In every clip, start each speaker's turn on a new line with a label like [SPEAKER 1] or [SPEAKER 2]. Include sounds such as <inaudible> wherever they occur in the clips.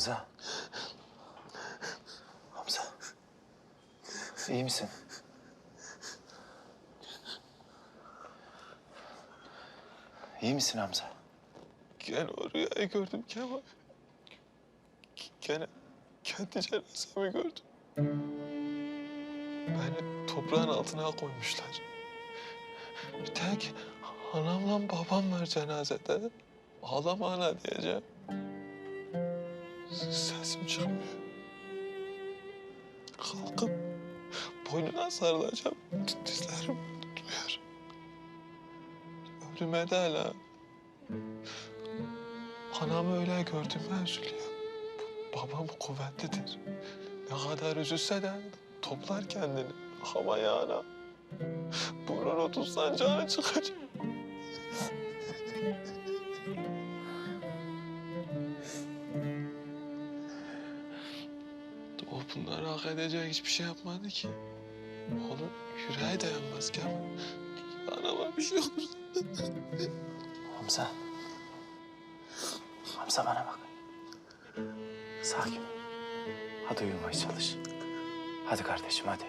[SPEAKER 1] Hamza. Hamza. İyi misin? İyi misin Hamza?
[SPEAKER 2] Gene o rüyayı gördüm Kemal. Gene kendi cenazemi gördüm. Beni toprağın altına koymuşlar. Bir tek anamla babam var cenazede. Ağlama ana diyeceğim. Sesim çıkmıyor. Kalkıp boynuna sarılacağım. Dizlerim duyar. Ölüme de hala. Anamı öyle gördüğümde üzülüyorum. Babam kuvvetlidir. Ne kadar üzülse de toplar kendini. Ama ya ana. Burnunu tutsan canı çıkacak. O bunları hak edecek hiçbir şey yapmadı ki. Onun yüreği dayanmaz ki ama. Anama bir şey olursa.
[SPEAKER 1] Hamza. Hamza bana bak. Sakin ol. Hadi uyumaya çalış. Hadi kardeşim hadi.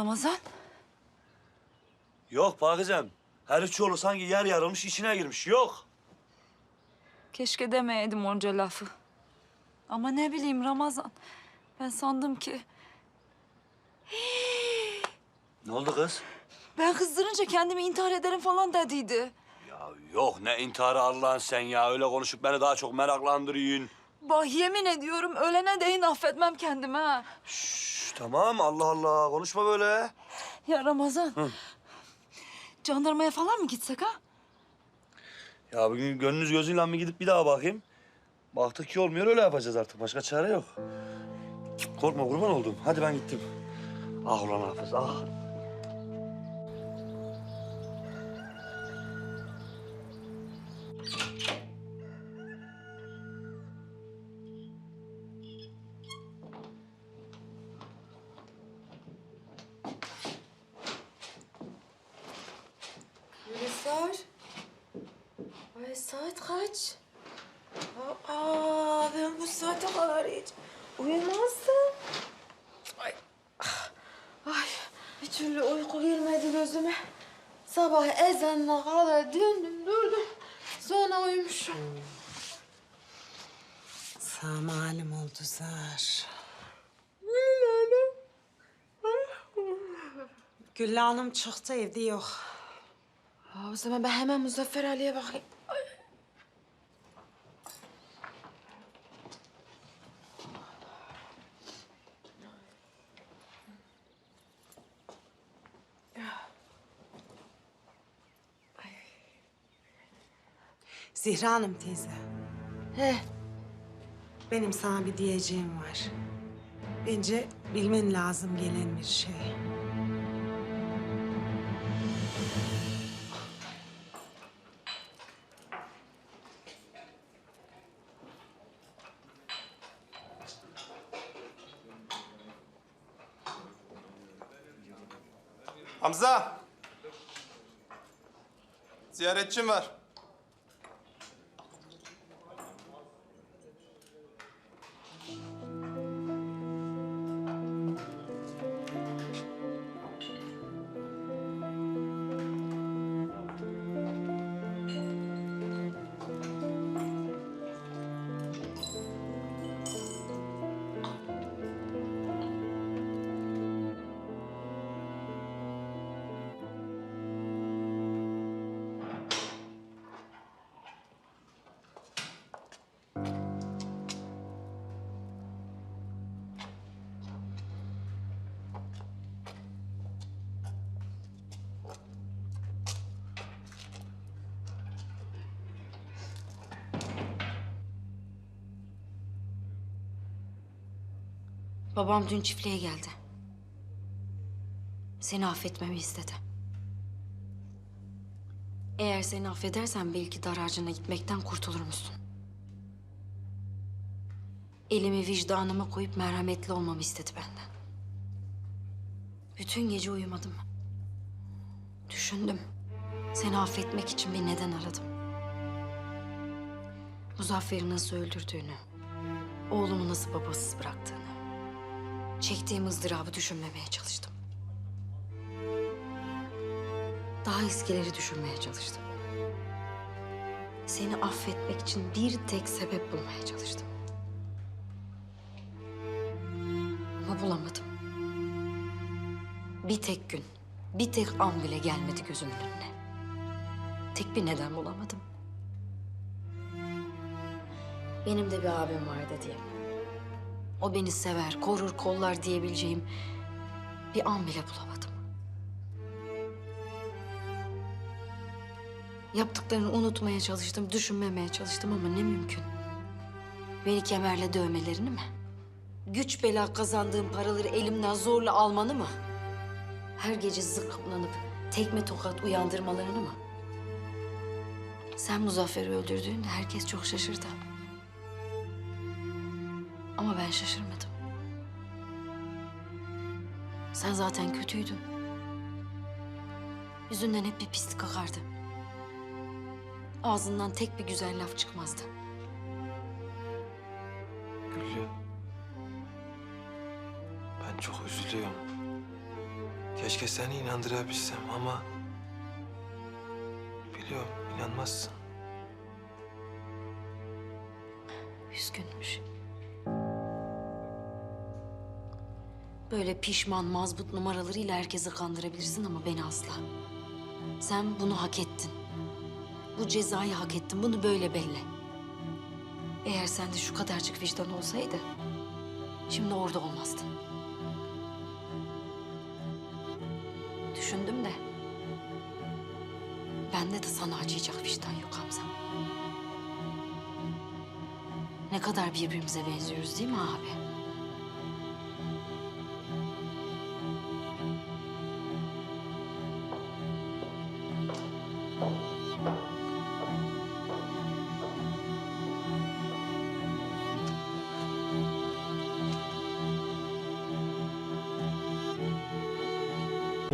[SPEAKER 3] Ramazan,
[SPEAKER 4] Yok Pakizem. Her üç yolu sanki yer yarılmış içine girmiş. Yok.
[SPEAKER 3] keşke demeyeydim onca lafı. Ama ne bileyim Ramazan, ben sandım ki... <gasps>
[SPEAKER 4] Ne oldu kız?
[SPEAKER 3] Ben kızdırınca kendimi intihar ederim falan dediydi.
[SPEAKER 4] Ya yok ne intiharı Allah'ın sen ya. Öyle konuşup beni daha çok meraklandırıyorsun.
[SPEAKER 3] Bah yemin ediyorum ölene değin affetmem kendimi ha.
[SPEAKER 4] Şş, tamam Allah Allah konuşma böyle.
[SPEAKER 3] Ya Ramazan, jandarmaya falan mı gitsek ha?
[SPEAKER 4] Ya bugün gönlünüz gözüyle mi gidip bir daha bakayım? Baktık ki olmuyor öyle yapacağız artık. Başka çare yok. Korkma kurban oldum. Hadi ben gittim. Ah ulan Hafız ah.
[SPEAKER 5] Ay saat kaç? Aa, ben bu saate kadar hiç uyumazdım. Ay, ah, ay bir türlü uyku girmedi gözüme. Sabah ezanına kadar döndüm durdum. Sonra uyumuşum.
[SPEAKER 6] Sağ malum oldu zar. Güllü Hanım çıktı evde yok.
[SPEAKER 5] Aa, o zaman ben hemen Muzaffer Ali'ye bakayım.
[SPEAKER 6] Zihra Hanım teyze.
[SPEAKER 5] He,
[SPEAKER 6] Benim sana bir diyeceğim var. Bence bilmen lazım gelen bir şey.
[SPEAKER 7] Hamza! Ziyaretçim var.
[SPEAKER 3] Babam dün çiftliğe geldi. Seni affetmemi istedi. Eğer seni affedersen belki dar ağacına gitmekten kurtulur musun? Elimi vicdanıma koyup merhametli olmamı istedi benden. Bütün gece uyumadım. Düşündüm. Seni affetmek için bir neden aradım. Muzaffer'i nasıl öldürdüğünü, oğlumu nasıl babasız bıraktığını, çektiğim ızdırabı düşünmemeye çalıştım. Daha eskileri düşünmeye çalıştım. Seni affetmek için bir tek sebep bulmaya çalıştım. Ama bulamadım. Bir tek gün, bir tek an bile gelmedi gözümün önüne. Tek bir neden bulamadım. Benim de bir abim vardı diye. O beni sever, korur, kollar diyebileceğim bir an bile bulamadım. Yaptıklarını unutmaya çalıştım, düşünmemeye çalıştım ama ne mümkün. Beni kemerle dövmelerini mi? Güç bela kazandığım paraları elimden zorla almanı mı? Her gece zıkkımlanıp tekme tokat uyandırmalarını mı? Sen Muzaffer'i öldürdüğünde herkes çok şaşırdı. Ama ben şaşırmadım. Sen zaten kötüydün. Yüzünden hep bir pislik akardı. Ağzından tek bir güzel laf çıkmazdı.
[SPEAKER 2] Güllü. Ben çok üzülüyorum. Keşke seni inandırabilsem ama... Biliyorum inanmazsın.
[SPEAKER 3] Üzgünmüş. Böyle pişman, mazbut numaralarıyla herkesi kandırabilirsin ama beni asla. Sen bunu hak ettin. Bu cezayı hak ettin. Bunu böyle belli. Eğer sende şu kadarcık vicdan olsaydı... ...şimdi orada olmazdın. Düşündüm de... ...bende de sana acıyacak vicdan yok Hamza. Ne kadar birbirimize benziyoruz değil mi abi?